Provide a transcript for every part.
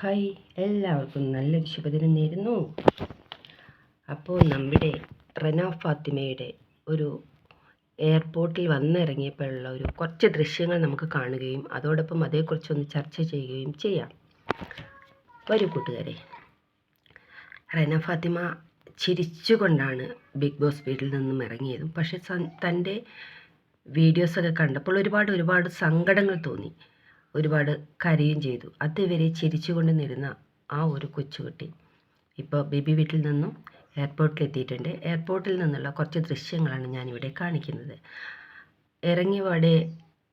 Hi എല്ലാവർക്കും നല്ലൊരു ശുഭദിനം നേരുന്നു. അപ്പോൾ നമ്മുടെ റന ഫാത്തിമയുടെ ഒരു എയർപോർട്ടിൽ വന്നിറങ്ങിയപ്പോഴുള്ള ഒരു കുറച്ച് ദൃശ്യങ്ങൾ നമുക്ക് കാണുകയും അതോടൊപ്പം അതേക്കുറിച്ചൊന്ന് ചർച്ച ചെയ്യുകയും ചെയ്യാം. വരൂ കൂട്ടുകാരെ. റന ഫാത്തിമ ചിരിച്ചുകൊണ്ടാണ് ബിഗ് ബോസ് വീട്ടിൽ നിന്നും ഇറങ്ങിയതും. പക്ഷേ തന്റെ വീഡിയോസൊക്കെ കണ്ടപ്പോൾ ഒരുപാട് ഒരുപാട് സങ്കടങ്ങൾ തോന്നി. ഒരുപാട് കരയും ചെയ്തു. അതുവരെ ചിരിച്ചുകൊണ്ട് നിരുന്ന ആ ഒരു കൊച്ചുകുട്ടി ഇപ്പോൾ ബേബി വീട്ടിൽ നിന്നും എയർപോർട്ടിൽ എത്തിയിട്ടുണ്ട്. എയർപോർട്ടിൽ നിന്നുള്ള കുറച്ച് ദൃശ്യങ്ങളാണ് ഞാനിവിടെ കാണിക്കുന്നത്. ഇറങ്ങിയപാടെ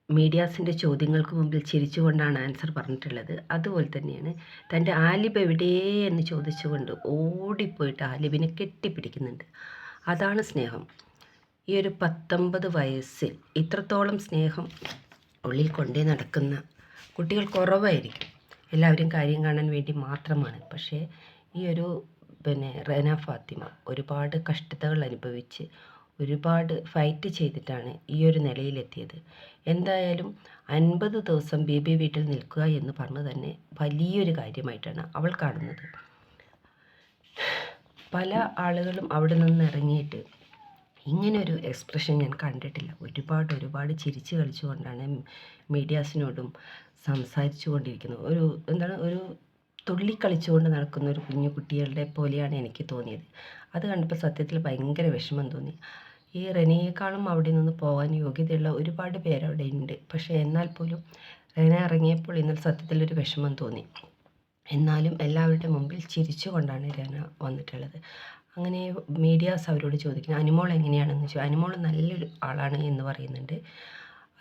മീഡിയാസിന്റെ ചോദ്യങ്ങൾക്ക് മുമ്പിൽ ചിരിച്ചുകൊണ്ടാണ് ആൻസർ പറഞ്ഞിട്ടുള്ളത്. അതുപോലെ തന്നെയാണ് തന്റെ ആലിബ് എവിടെ എന്ന് ചോദിച്ചുകൊണ്ട് ഓടിപ്പോയിട്ട് ആലിബിനെ കെട്ടിപ്പിടിക്കുന്നുണ്ട്. അതാണ് സ്നേഹം. ഈ ഒരു പത്തൊമ്പത് വയസ്സിൽ ഇത്രത്തോളം സ്നേഹം ഉള്ളിൽ കൊണ്ടേ നടക്കുന്ന കുട്ടികൾ കുറവായിരിക്കും. എല്ലാവരും കാര്യം കാണാൻ വേണ്ടി മാത്രമാണ്. പക്ഷേ ഈ ഒരു പിന്നെ റെന ഫാത്തിമ ഒരുപാട് കഷ്ടതകൾ അനുഭവിച്ച് ഒരുപാട് ഫൈറ്റ് ചെയ്തിട്ടാണ് ഈ ഒരു നിലയിലെത്തിയത്. എന്തായാലും അൻപത് ദിവസം ബേബി വീട്ടിൽ നിൽക്കുക എന്ന് പറഞ്ഞു തന്നെ വലിയൊരു കാര്യമായിട്ടാണ് അവൾ കാണുന്നത്. പല ആളുകളും അവിടെ നിന്ന് ഇറങ്ങിയിട്ട് ഇങ്ങനെ ഒരു എക്സ്പ്രഷൻ ഞാൻ കണ്ടിട്ടില്ല. ഒരുപാട് ഒരുപാട് ചിരിച്ച് കളിച്ചുകൊണ്ടാണ് മീഡിയാസിനോടും സംസാരിച്ചു കൊണ്ടിരിക്കുന്നത് ഒരു എന്താണ് ഒരു തുള്ളിക്കളിച്ചുകൊണ്ട് നടക്കുന്ന ഒരു കുഞ്ഞു കുട്ടികളുടെ പോലെയാണ് എനിക്ക് തോന്നിയത്. അത് കണ്ടപ്പോൾ സത്യത്തിൽ ഭയങ്കര വിഷമം തോന്നി. ഈ റെനയേക്കാളും അവിടെ നിന്ന് പോകാൻ യോഗ്യതയുള്ള ഒരുപാട് പേരവിടെ ഉണ്ട്. പക്ഷേ എന്നാൽ പോലും റെന ഇറങ്ങിയപ്പോൾ ഇന്നലെ സത്യത്തിൽ ഒരു വിഷമം തോന്നി. എന്നാലും എല്ലാവരുടെ മുമ്പിൽ ചിരിച്ചുകൊണ്ടാണ് രന വന്നിട്ടുള്ളത്. അങ്ങനെ മീഡിയാസ് അവരോട് ചോദിക്കുന്നു അനിമോൾ എങ്ങനെയാണെന്ന് ചോദിച്ചു. അനിമോൾ നല്ലൊരു ആളാണ് എന്ന് പറയുന്നുണ്ട്.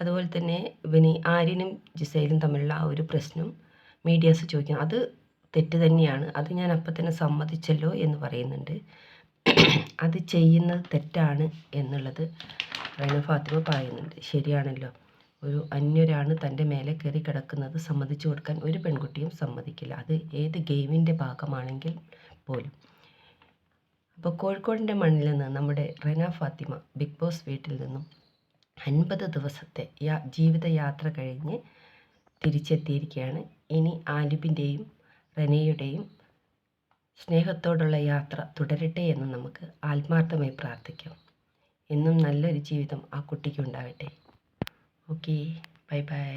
അതുപോലെ തന്നെ ഇവന് ആര്യനും ജിസൈലും തമ്മിലുള്ള ആ ഒരു പ്രശ്നം മീഡിയാസ് ചോദിക്കുന്നു. അത് തെറ്റ് തന്നെയാണ്. അത് ഞാൻ അപ്പം തന്നെ സമ്മതിച്ചല്ലോ എന്ന് പറയുന്നുണ്ട്. അത് ചെയ്യുന്നത് തെറ്റാണ് എന്നുള്ളത് റൈന ഫാത്തിമ പറയുന്നുണ്ട്. ശരിയാണല്ലോ. ഒരു അന്യൊരാണ് തന്റെ മേലെ കയറി കിടക്കുന്നത് സമ്മതിച്ചു കൊടുക്കാൻ ഒരു പെൺകുട്ടിയും സമ്മതിക്കില്ല. അത് ഏത് ഗെയിമിന്റെ ഭാഗമാണെങ്കിൽ പോലും. അപ്പോൾ കോഴിക്കോടിന്റെ മണ്ണിൽ നിന്ന് നമ്മുടെ റെന ഫാത്തിമ ബിഗ് ബോസ് വീട്ടിൽ നിന്നും അൻപത് ദിവസത്തെ യാ ജീവിതയാത്ര കഴിഞ്ഞ് തിരിച്ചെത്തിയിരിക്കുകയാണ്. ഇനി ആലിബിന്റെയും റെനയുടെയും സ്നേഹത്തോടുള്ള യാത്ര തുടരട്ടെ എന്ന് നമുക്ക് ആത്മാർത്ഥമായി പ്രാർത്ഥിക്കാം. എന്നും നല്ലൊരു ജീവിതം ആ കുട്ടിക്ക് ഉണ്ടാവട്ടെ ഓക്കെ ബൈ ബൈ.